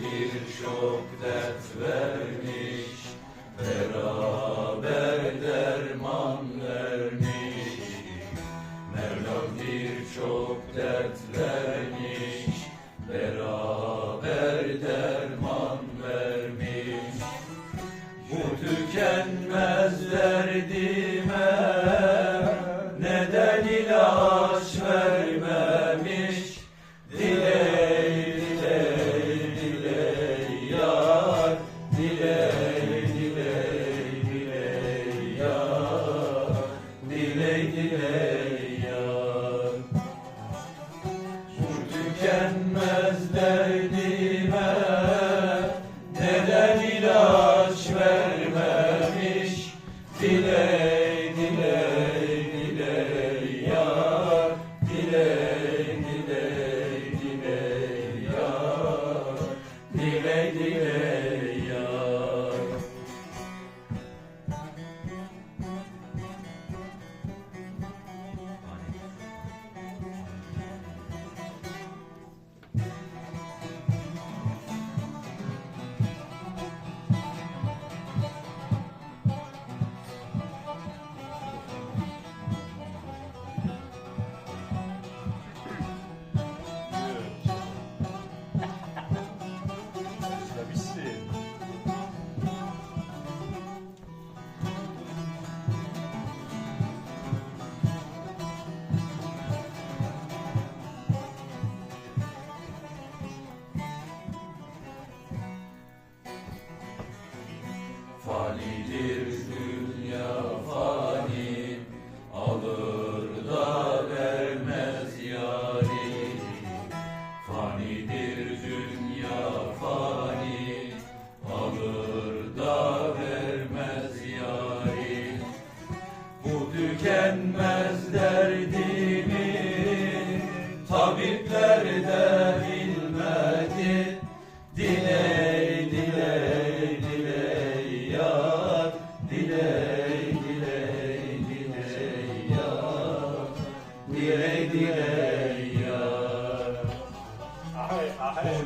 birçok dert vermiş Beraber derman vermiş. Mevlam birçok dert vermiş Beraber dile. tükenmez derdimi Tabipler de bilmedi. Diley diley diley yar Diley diley diley yar. Diley diley